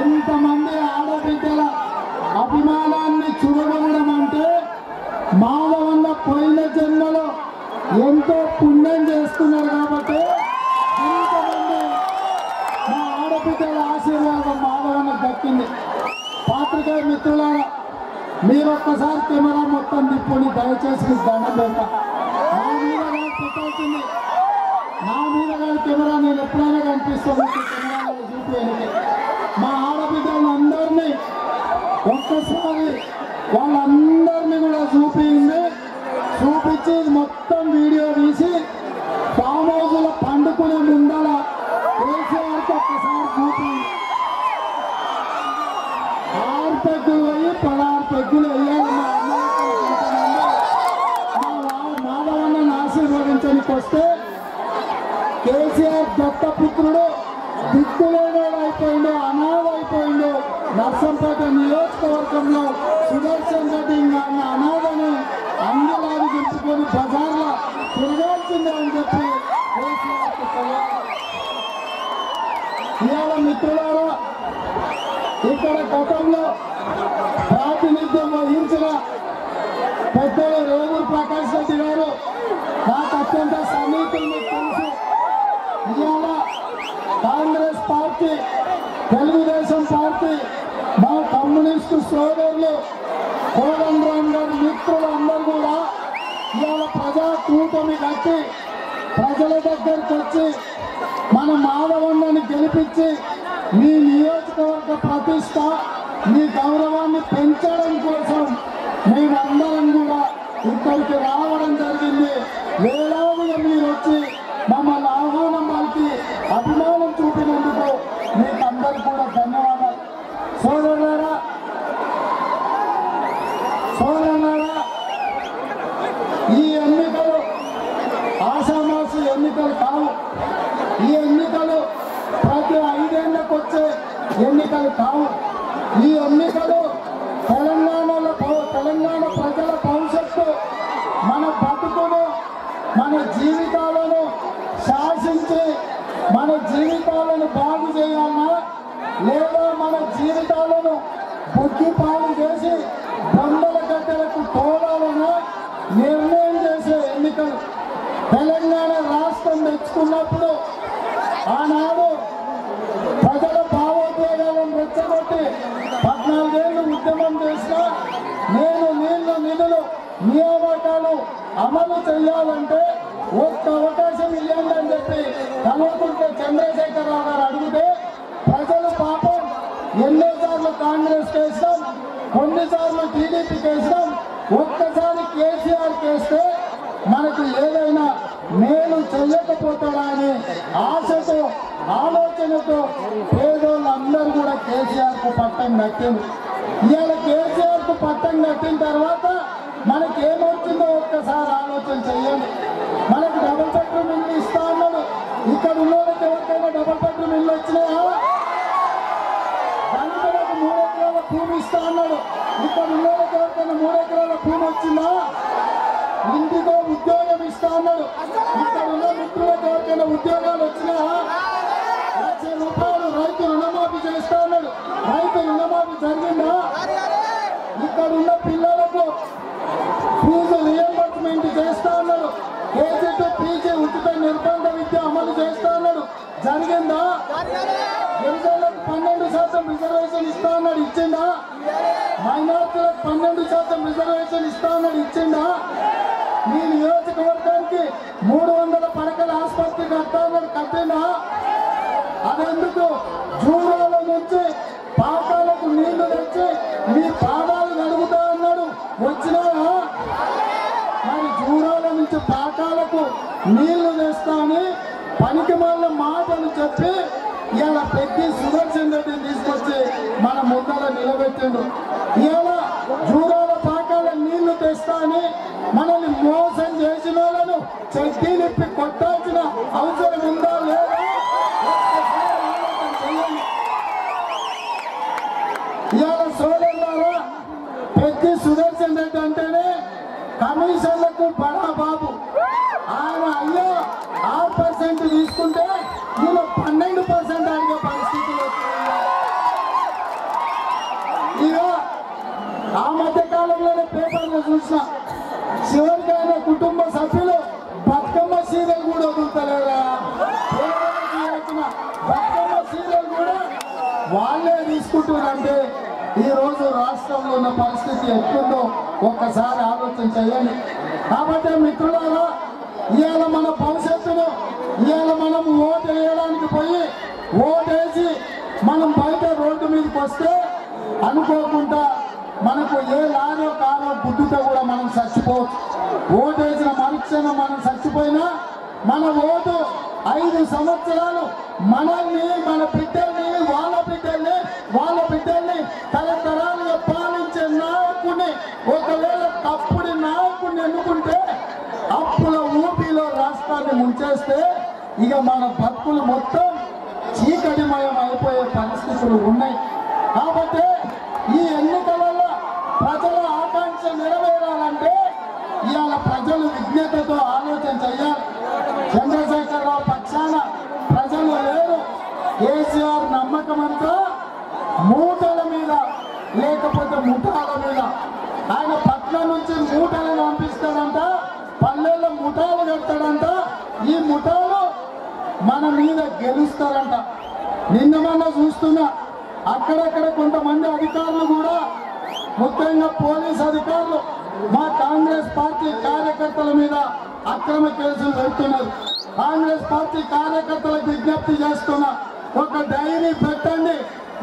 ఇంతమంది ఆడబిడ్డల అభిమానాన్ని చూడగలడం అంటే మాధవన్న పోయిన జన్మలో ఎంతో పుణ్యం చేస్తున్నారు కాబట్టి ఇంతమంది మా ఆడబిడ్డల ఆశీర్వాదం మానవన్న దక్కింది. పాత్రిక మిత్రులారా మీరు ఒక్కసారి కెమెరా మొత్తం తిప్పుని దయచేసి మీకు దండం పెడతా. నా మీద పెట్టవుతుంది నా మీద కానీ కెమెరా నేను ఎప్పుడైనా కనిపిస్తాను కెమెరాలో చూపి ఒక్కసారి వాళ్ళందరినీ కూడా చూపింది చూపించి మొత్తం వీడియో తీసి ఫామ్ హౌస్ పండుకునే ముందర కేసీఆర్కి ఒక్కసారి చూపింది ఆరు పెగ్గులు పోయి పదహారు పెగ్గులు వేయాలి మా అన్నలకు కొంతమంది ఆశీర్వదించడానికి వస్తే కేసీఆర్ దత్తపుత్రుడు దిక్కులేనోడు అయిపోయిండు అయిపోయిండు. నర్సంపేట నియోజకవర్గంలో సుదర్శన్ రెడ్డి గారిని అనాథని అందులాగి దించుకొని బజార్లో తిరగాల్సిందే అని చెప్పి ఇవాళ మిత్రులారా ఇక్కడ గతంలో ప్రాతినిధ్యం వహించిన పెద్దలు రేవూరు ప్రకాష్ రెడ్డి గారు నాకు అత్యంత సమీపంలో తెలుసు. ఇవాళ కాంగ్రెస్ పార్టీ తెలుగుదేశం పార్టీ మా కమ్యూనిస్టు సోదరులు కోదండరామ్ గారి మిత్రులు అందరూ కూడా ఇవాళ ప్రజా కూటమి కట్టి ప్రజల దగ్గరికి వచ్చి మన మాధవన్నని గెలిపించి మీ నియోజకవర్గ ప్రతిష్ట మీ గౌరవాన్ని పెంచడం కోసం మేమందరం కూడా ఇక్కడికి రావడం జరిగింది. వేలాదిగా మీరు వచ్చి మమ్మల్ని ఆహ్వానం పలికి అభిమానం చూపినందుకు మీకు అందరికీ కూడా ధన్యవాదాలు సోదరులారా సోదరులారా ఈ ఎన్నికలు ఆషామాసి ఎన్నికలు కావు ఈ ఎన్నికలు ప్రతి ఐదేళ్ళకు వచ్చే ఎన్నికలు కావు ఈ ఎన్నికలు తెలంగాణలో భవ- తెలంగాణ ప్రజల భవిష్యత్తు మన బతుకును మన జీవితాలను శాసించి మన జీవితాలను బాగు చేయాలన్నా లేదా మన జీవితాలను బుద్ధి పాలు చేసి బొందల గడ్డలకు తోడాలన్నా నిర్ణయం చేసే ఎన్నికలు తెలంగాణ రాష్ట్రం తెచ్చుకున్నప్పుడు ఆనాడు ప్రజల భావోద్వేగాలను రెచ్చగొట్టి పద్నాలుగేళ్ళు ఉద్యమం చేసిన నేను నీళ్ళు నిధులు నియామకాలు అమలు చేయాలంటే ఒక్క అవకాశం ఇవ్వండి అని చెప్పి కల్వకుంట్ల చంద్రశేఖరరావు గారు అడిగితే ప్రజలు పాపం ఎన్నోసార్లు కాంగ్రెస్ కేసాం కొన్నిసార్లు టీడీపీ కేసాం ఒక్కసారి కేసీఆర్ కేస్తే మనకు ఏదైనా మేలు చెయ్యకపోతాడా అని ఆశతో ఆలోచనతో పేదోళ్ళందరూ కూడా కేసీఆర్కు పట్టం కట్టింది ఇవాళ కేసీఆర్కు పట్టం కట్టిన తర్వాత మనకేమొచ్చిందో ఒక్కసారి ఆలోచన చెయ్యండి. మనకి డబుల్ బెడ్రూమ్ ఇల్లు ఇస్తా అన్నాడు. ఇక్కడ ఉన్న వాళ్ళకి ఎవరికైనా డబుల్ బెడ్రూమ్ ఇల్లు వచ్చినాయా? రైతులకు మూడు ఎకరాల భూమి ఇస్తా అన్నాడు. ఇక్కడ ఉన్న వాళ్ళకి ఎవరికైనా మూడు ఎకరాల భూమి వచ్చిందా? ఇంటికో ఉద్యోగం ఇస్తా అన్నాడు. ఇక్కడ ఉన్న మిత్రులకు ఎవరికైనా ఉద్యోగాలు వచ్చినాయా? లక్ష రూపాయలు రైతు రుణమాఫీ చేస్తా అన్నాడు. రైతు రుణమాఫీ జరిగిందా? ఇక్కడ ఉన్న పిల్లలకు ఫీజు రియంబర్స్మెంట్ చేస్తా అన్నాడు. ఏజెంట్ పీజీ ఉచిత నిర్బంధ విద్య అమలు చేస్తా అన్నాడు. జరిగిందా? గిరిజనులకు పన్నెండు శాతం రిజర్వేషన్ ఇస్తా అన్నాడు. ఇచ్చిందా? మైనార్టీలకు పన్నెండు శాతం రిజర్వేషన్ ఇస్తా అన్నాడు. ఇచ్చిందా? మీ నియోజకవర్గానికి మూడు వందల పడకల ఆసుపత్రి కడతా అన్నాడు. కట్టిందా? అదెందుకు జూరాల నుంచి పాకాలకు నీళ్ళు తెచ్చి మీ పాదాలు కడుగుతా అన్నాడు వచ్చినాయా మరి జూరాల నుంచి పాకాలకు నీళ్ళు తెస్తామని పనికి మళ్ళీ మాటలు చెప్పి ఇలా పెట్టి సుదర్శన్ రెడ్డిని తీసుకొచ్చి మన ముందర నిలబెట్టిండు ఇలా జూరాల పాకాల నీళ్ళు తెస్తామని మనల్ని మోసం చేసిన వాళ్ళను చెడ్డీ నిప్పి కొట్టాల్సిన అవసరం ఉందా లేదా? ఇవాళ సోదరులారా పెద్ద సుదర్శన్ రెడ్డి అంటేనే కమిషన్లకు బడా బాబు ఆయన అయ్యో ఆరు పర్సెంట్ తీసుకుంటే ఈయన పన్నెండు పర్సెంట్ అడిగే పరిస్థితి ఇక ఆ మధ్య కాలంలోనే పేపర్లో చూసిన చివరికి ఆయన కుటుంబ సభ్యులు బతుకమ్మ సీరియల్ కూడా వదులుతలేరా? బతుకమ్మ సీరియల్ కూడా వాళ్ళే తీసుకుంటున్నారంటే ఈరోజు రాష్ట్రంలో ఉన్న పరిస్థితి ఎట్లుందో ఒక్కసారి ఆలోచన చేయండి. కాబట్టి మిత్రులారా ఇవాళ మన భవిష్యత్తు ఇవాళ మనం ఓటు వేయడానికి పోయి ఓటేసి మనం బయట రోడ్డు మీదకి వస్తే అనుకోకుండా మనకు ఏ లారో కారో గుడ్డుతో కూడా మనం చచ్చిపోవచ్చు. ఓటేసిన వేసిన మనం చచ్చిపోయినా మన ఓటు ఐదు సంవత్సరాలు మనల్ని మన బిడ్డల్ని ఇక మన బతుకులు మొత్తం చీకటిమయం అయిపోయే పరిస్థితులు ఉన్నాయి. కాబట్టి ఈ ఎన్నికలలో ప్రజల ఆకాంక్ష నెరవేరాలంటే ఇవాళ ప్రజలు విజ్ఞతతో ఆలోచన చేయాలి. చంద్రశేఖరరావు పక్షాన ప్రజలు లేరు. కేసీఆర్ నమ్మకం అంతా మూటల మీద లేకపోతే ముఠాల మీద. ఆయన పట్ల నుంచి మూటలు పంపిస్తాడంట పల్లెల్లో ముఠాలు కడతాడంట ఈ ముఠాలు మన మీద గెలుస్తారంట. నిన్న మొన్న చూస్తున్నా అక్కడక్కడ కొంతమంది అధికారులు కూడా ముఖ్యంగా పోలీస్ అధికారులు మా కాంగ్రెస్ పార్టీ కార్యకర్తల మీద అక్రమ కేసులు పెడుతున్నారు. కాంగ్రెస్ పార్టీ కార్యకర్తలకు విజ్ఞప్తి చేస్తున్నా ఒక డైరీ పెట్టండి.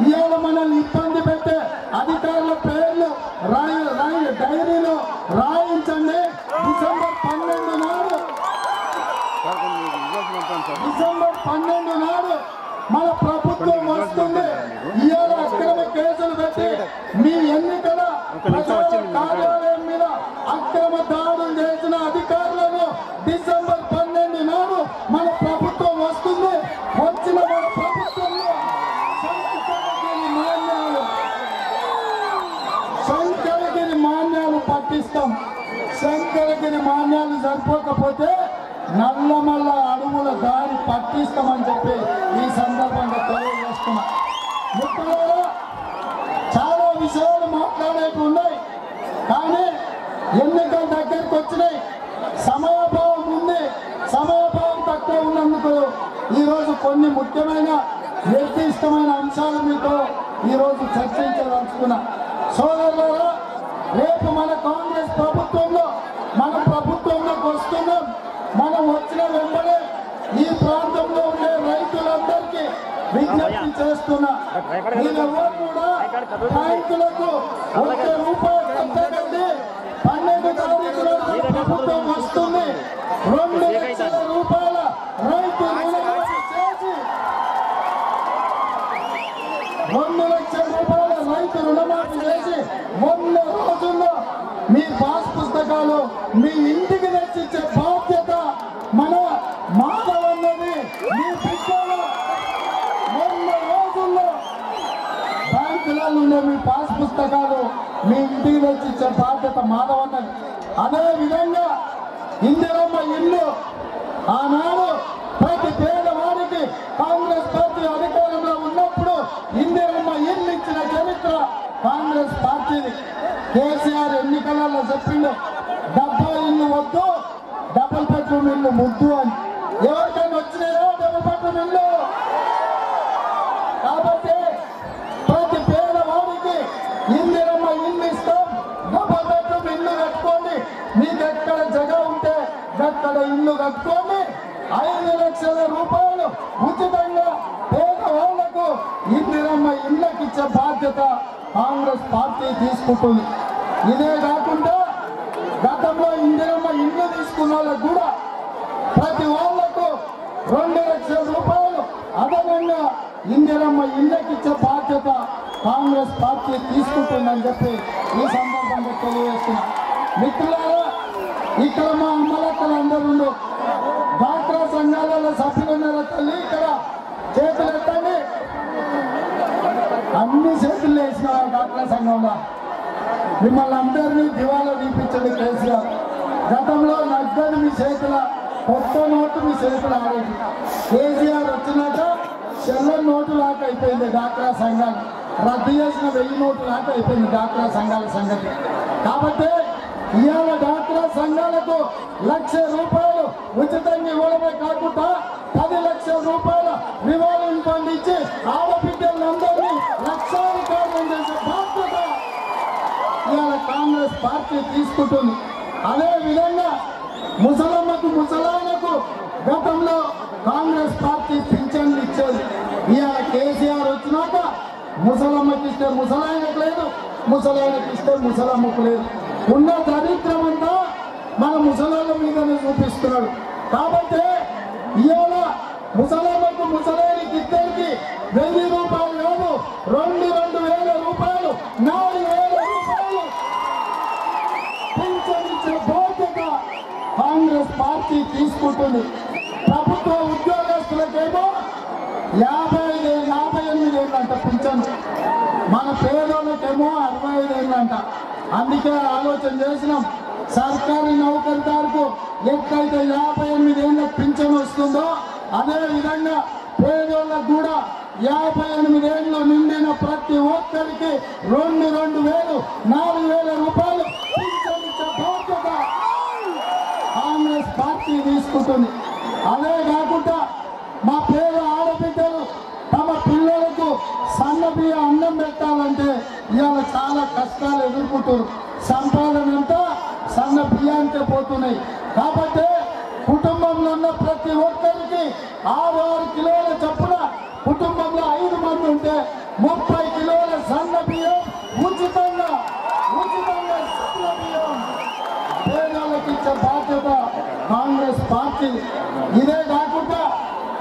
ఇవాళ మనల్ని ఇబ్బంది పెట్టే అధికారుల పేర్లు రాయి రాయి డైరీలో రాయించండి. డిసెంబర్ పన్నెండు నాడు మన ప్రభుత్వం వస్తుంది. ఇవాళ అక్రమ కేసులు పెట్టి మీ ఎన్నికల కార్యాలయం మీద అక్రమ దాడులు చేసిన అధికారులను డిసెంబర్ పన్నెండు నాడు మన ప్రభుత్వం వస్తుంది. వచ్చిన మన ప్రభుత్వంలో మాన్యాలు. శంకరగిరి మాన్యాలు పట్టిస్తాం. శంకరగిరి మాన్యాలు సరిపోకపోతే నల్లమల్ల దారి చెప్పి ఈ సందర్భంగా తెలియజేస్తున్నా. మిత్రులారా చాలా విషయాలు మాట్లాడేవి ఉన్నాయి. కానీ ఎన్నికల దగ్గరికి వచ్చినాయి. సమయభావం ఉంది. సమయభావం తక్కువ ఉన్నందుకు ఈరోజు కొన్ని ముఖ్యమైన నిర్దిష్టమైన అంశాలు మీతో ఈరోజు చర్చించదలుచుకున్నా. సోదరులారా రేపు మన కాంగ్రెస్ ప్రభుత్వంలో మన విజ్ఞప్తి చేస్తున్నా మీరెవరు కూడా రైతులకు ఒక్క రూపాయి కట్టకండి పన్నెండు తారీఖు ప్రభుత్వం వస్తుంది. రెండు లక్షల రూపాయల రైతు రుణమాఫీ చేసి రెండు లక్షల రూపాయల రైతు రుణమాఫీ చేసి వంద రోజుల్లో మీ పాస్ పుస్తకాలు మీ ఇంటికి తెచ్చిచ్చే బాధ్యత మన మాధవన్నది మీ బిడ్డలు వంద రోజుల్లో బ్యాంకులలో ఉండే మీ పాస్ పుస్తకాలు మీ ఇంటికి తెచ్చిచ్చే అదే విధంగా ఇందిరమ్మ ఇల్లు ఆనాడు ప్రతి పేదవాడికి కాంగ్రెస్ పార్టీ అధికారంలో ఉన్నప్పుడు ఇందిరమ్మ ఇల్లు ఇచ్చిన చరిత్ర కాంగ్రెస్ పార్టీది. కేసీఆర్ ఎన్నికలలో చెప్పిండు డబ్బా ఇల్లు వద్దు డబుల్ బెడ్రూమ్ ఇల్లు ముద్దు అని ఎవరికైనా వచ్చినాయో డబుల్ బెడ్రూమ్ ఇల్లు కాబట్టి ప్రతి పేదవాడికి ఇందిరమ్మ ఇల్లు ఇస్తాం డబుల్ బెడ్రూమ్ ఇల్లు కట్టుకోండి మీకు ఎక్కడ జగ ఉంటే ఇల్లు కట్టుకోండి ఐదు లక్షల రూపాయలు ఉచితంగా పేదవాళ్ళకు ఇందిరమ్మ ఇళ్ళకి ఇచ్చే బాధ్యత కాంగ్రెస్ పార్టీ తీసుకుంటుంది. ఇదే కాకుండా గతంలో ఇందిరమ్మ ఇల్లు తీసుకున్న వాళ్ళకు కూడా ప్రతి వాళ్ళకు రెండు లక్షల రూపాయలు అదనంగా ఇందిరమ్మ ఇళ్ళకి ఇచ్చే బాధ్యత కాంగ్రెస్ పార్టీ తీసుకుంటుందని చెప్పి ఈ సందర్భంగా తెలియజేస్తున్నా. మిత్రులారా ఇక్కడ మా అందరూ డాక్టర్ సంఘాలలో సభ్యులు ఉన్నారా తల్లి ఇక్కడ చేతులు ఎత్తండి. అన్ని చేతులు వేసిన డాక్టర్ సంఘంలో. మిమ్మల్ని అందరినీ దివాలా తీపించండి కేసీఆర్. గతంలో నగ్గని మీ చేతుల కొత్త నోటు మీ చేతుల ఆడేది కేసీఆర్ వచ్చినాక చెల్ల నోటు లాగా అయిపోయింది డాక్రా సంఘాలు రద్దు చేసిన వెయ్యి నోటు లాక అయిపోయింది డాక్రా సంఘాల సంగతి కాబట్టి ఇవాళ డాక్రా సంఘాలకు లక్ష రూపాయలు ఉచితంగా ఇవ్వడమే కాకుండా పది లక్షల రూపాయల రివాల్వింగ్ ఫండ్ ఇచ్చి ఆడబిడ్డలందరినీ కారణం చేసే బాధ్యత పార్టీ తీసుకుంటుంది. అదే విధంగా ముసలమ్మకు ముసలాయనకు గతంలో కాంగ్రెస్ పార్టీ పింఛన్లు ఇచ్చేది. ఇవాళ కేసీఆర్ వచ్చినాక ముసలమ్మకి ఇస్తే ముసలాయనకు లేదు ముసలాయనకి ఇస్తే ముసలమ్మకు లేదు. ఉన్న దరిద్రం మన ముసలాళ్ళ మీదనే చూపిస్తున్నాడు. కాబట్టి ఇవాళ ముసలాళ్ళకు ముసలాయనకి ఇద్దరికి వెయ్యి రూపాయలు కాదు రెండు రెండు వేల రూపాయలు నాలుగు వేల రూపాయలు పింఛనిచ్చే బాధ్యత కాంగ్రెస్ పార్టీ తీసుకుంటుంది. ప్రభుత్వ ఉద్యోగస్తులకేమో యాభై ఐదు యాభై ఎనిమిది ఏళ్ళంట పింఛన్. మన పేదోళ్ళకేమో అరవై ఐదు ఏళ్ళంట. అందుకే ఆలోచన చేసినాం. సర్కారీ నౌకరిదారుకు ఎక్కడైతే యాభై ఎనిమిది ఏళ్ళ పింఛన్ వస్తుందో అదే విధంగా పేదోళ్ళకు కూడా యాభై ఎనిమిది ఏళ్ళు నిండిన ప్రతి ఒక్కరికి రెండు రెండు వేలు నాలుగు వేల రూపాయలు పింఛన్ ఇచ్చే బాధ్యత కాంగ్రెస్ పార్టీ తీసుకుంటుంది. అదే కాకుండా మా పేద ఆడబిడ్డలు తమ పిల్లలకు సన్నబియ్య అన్నం పెట్టాలంటే ఇవాళ చాలా కష్టాలు ఎదుర్కొంటారు సంపాదన అంతా బియ్యానికే పోతున్నాయి. కాబట్టి కుటుంబంలో ఉన్న ప్రతి ఒక్కరికి ఆరు ఆరు కిలోల చప్పున కుటుంబంలో ఐదు మంది ఉంటే ముప్పై కిలోల సన్న బియ్యం ఉచితంగా ఉచితంగా సన్న బియ్యం పేదలకు ఇచ్చే బాధ్యత కాంగ్రెస్ పార్టీ. ఇదే కాకుండా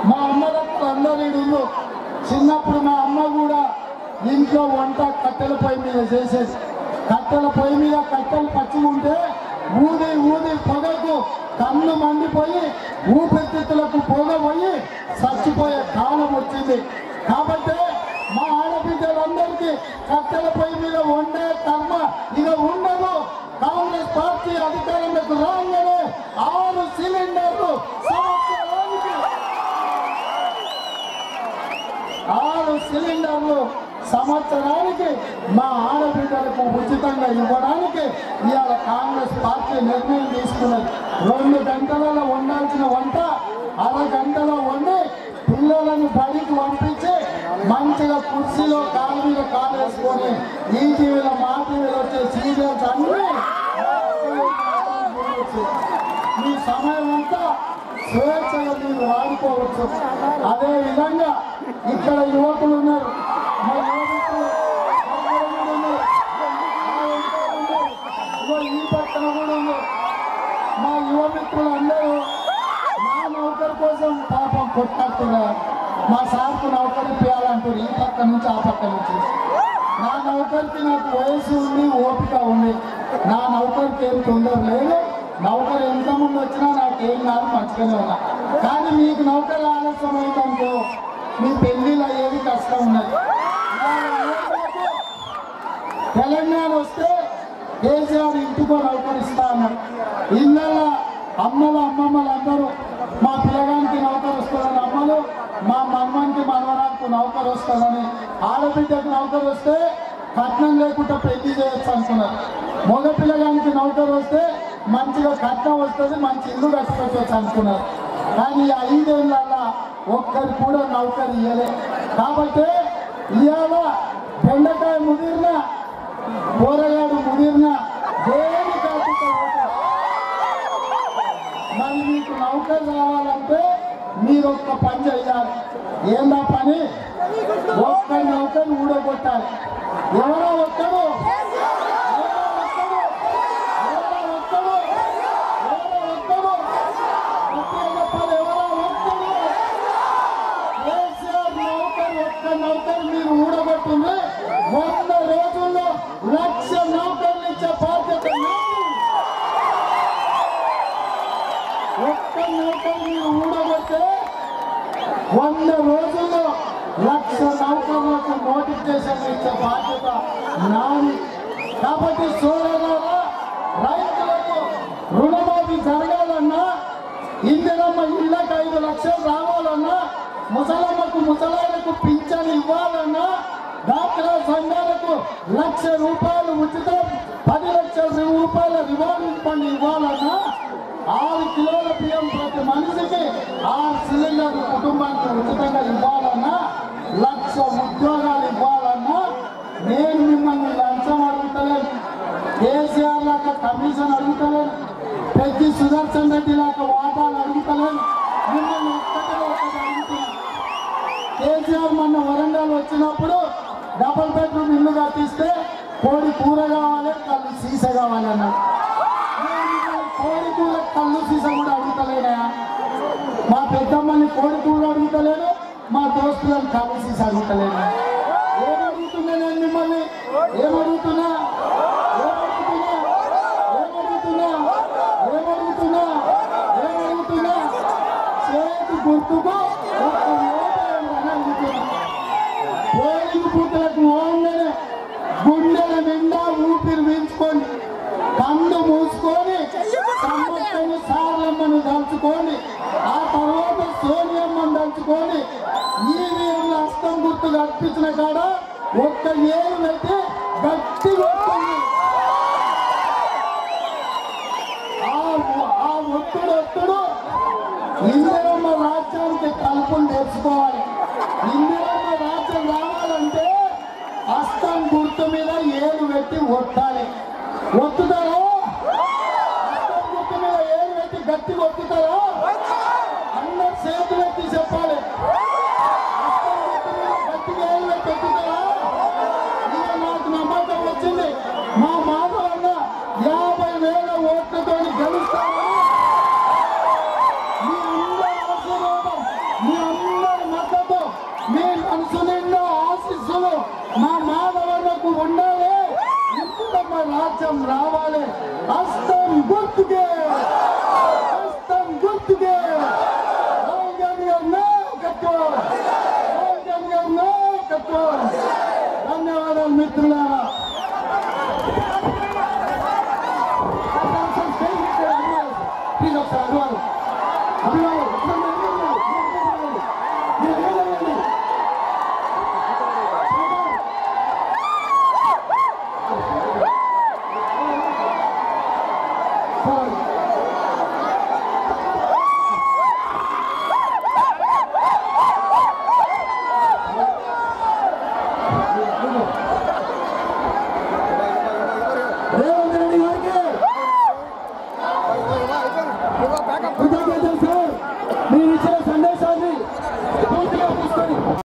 మా అమ్మలకు అందరూ ఇల్లు చిన్నప్పుడు మా అమ్మ కూడా ఇంట్లో వంట కట్టెల పొయ్యి మీద చేసేసి కట్టెల పొయ్యి మీద కట్టెలు పచ్చి ఉంటే ఊది ఊది పొగకు కన్ను మండిపోయి ఊపిరితిత్తులకు పొగ పోయి చచ్చిపోయే కాలం వచ్చింది. కాబట్టి మా ఆడబిడ్డలందరికీ కట్టెల పొయ్యి మీద వండే కర్మ ఇక ఉండదు. కాంగ్రెస్ పార్టీ అధికారంలోకి రాగానే ఆరు సిలిండర్లు ఆరు సిలిండర్లు సంవత్సరానికి మా ఆడబిడ్డలకు ఉచితంగా ఇవ్వడానికి ఇలా కాంగ్రెస్ నిర్ణయం తీసుకున్నది రెండు గంటలలో వండాల్సిన వంట అర గంటలో వండి పిల్లలను బడికి పంపించి మంచిగా కుర్చీలో కాలు మీద కాలు వేసుకొని ఈ టీవీలో మా టీవీలో వచ్చే సీరియల్స్ అన్ని మీ సమయం అంతా స్వేచ్ఛగా మీరు వాడుకోవచ్చు. అదే విధంగా ఇక్కడ యువకులు ఉన్నారు. పాపం మా సార్కు నౌకరు పేయాలంటారు ఈ పక్క నుంచి ఆ పక్క నుంచి. నా నౌకరికి నాకు వయసు ఉంది ఓపిక ఉంది. నా నౌకరికి ఏం తొందర లేదు. నౌకరు ఎంతమంది వచ్చినా నాకు ఏం కాదు మంచిగానే ఉన్నా. కానీ మీకు నౌకరు ఆలస్యం అయిందనుకో మీ పెళ్ళిళ్ళు అయ్యేది కష్టం ఉన్నది. తెలంగాణ వస్తే కేసీఆర్ ఇంటికో నౌకరు ఇస్తా అన్నాడు. ఇళ్ళ అమ్మలు అమ్మమ్మలు అందరూ మా పిల్లగానికి నౌకరు వస్తుందని అమ్మలు మా మమ్మకి మనవరానికి నౌకరు వస్తుందని ఆడబిడ్డకు నౌకరు వస్తే కట్నం లేకుండా పెళ్ళి చేయొచ్చు అనుకున్నారు. మగ పిల్లగానికి నౌకరు వస్తే మంచిగా కట్నం వస్తుంది మంచి ఇల్లు కట్టుకోవచ్చు అనుకున్నారు. కానీ ఐదేళ్ళ ఒక్కరు కూడా నౌకరు ఇయ్యలే. కాబట్టి ఇవాళ బెండకాయ ముదిరిన కూరగాయలు ముదిరిన దేని నౌకలు కావాలంటే రావాలంటే మీరు ఒక్క పని చేయాలి. ఏందా పని? ఒక్క నౌకలు ఊడగొట్టాలి. ఎవరో ఒక్కడు నోటిఫికేషన్ ఇచ్చే బాధ్యత నాది. కాబట్టి సోదరులారా రైతులకు రుణమాఫీ జరగాలన్నా ఇందిరమ్మ ఇళ్ళకి ఐదు లక్షలు రావాలన్నా ముసలమ్మకు ముసలాయలకు పింఛన్ ఇవ్వాలన్నా డాక్టర్ సంఘాలకు లక్ష రూపాయలు ఉచితం పది లక్షల రూపాయల రివాల్వింగ్ ఫండ్ ఇవ్వాలన్నా ఆరు కిలోల బియ్యం ప్రతి మనిషికి ఆరు సిలిండర్లు కుటుంబానికి ఉచితంగా ఇవ్వాలన్నా లక్ష ఉద్యోగాలు ఇవ్వాలన్నా నేను మిమ్మల్ని లంచం అడుగుతలేను కేసీఆర్ లా కమిషన్ అడుగుతలేను పెద్ద రెడ్డి లాగా వాటాలు అడుగుతలేదు మిమ్మల్ని ఒక్కటిలో ఒకటి అడుగుతున్నా. కేసీఆర్ మొన్న వరంగల్ వచ్చినప్పుడు డబుల్ బెడ్రూమ్ ఇల్లు కట్టిస్తే కోడి కూర కావాలి కళ్ళు సీస కావాలన్నాడు నేను కోడి కూర కళ్ళు సీస కూడా అడుగుతలేనా? మా పెద్దమ్మని కోడి కూర అడుగుతలేను మా దోస్తులను కళ్ళు సీస అడుగుతలేనా. ఏమడుగుతున్నా నేను మిమ్మల్ని? ఏమడుగుతున్నా ఏమడుగుతున్నా ఏమడుగుతున్నా ఏమడుగుతున్నా చేతి గుర్తుకు ఒక్క పోలింగ్ గుండెల నిండా ఊపిరి పీల్చుకొని మూసుకొని సమ్మక్కని సారమ్మను దలుచుకొని ఆ తర్వాత సోనియమ్మను దలుచుకొని ఈవీఎంల హస్తం గుర్తు కల్పించిన కాడ ఒక్క ఏడు పెట్టి గట్టి కొట్టుంది ఆ- ఒత్తుడు ఒత్తుడు రాజ్యానికి కలుపులు నేర్చుకోవాలి. ఇందిరమ్మ రాజ్యం రావాలంటే హస్తం గుర్తు మీద ఏడు పెట్టి ఒత్తాలి ఒత్తుతారా? അഭിപ്രായം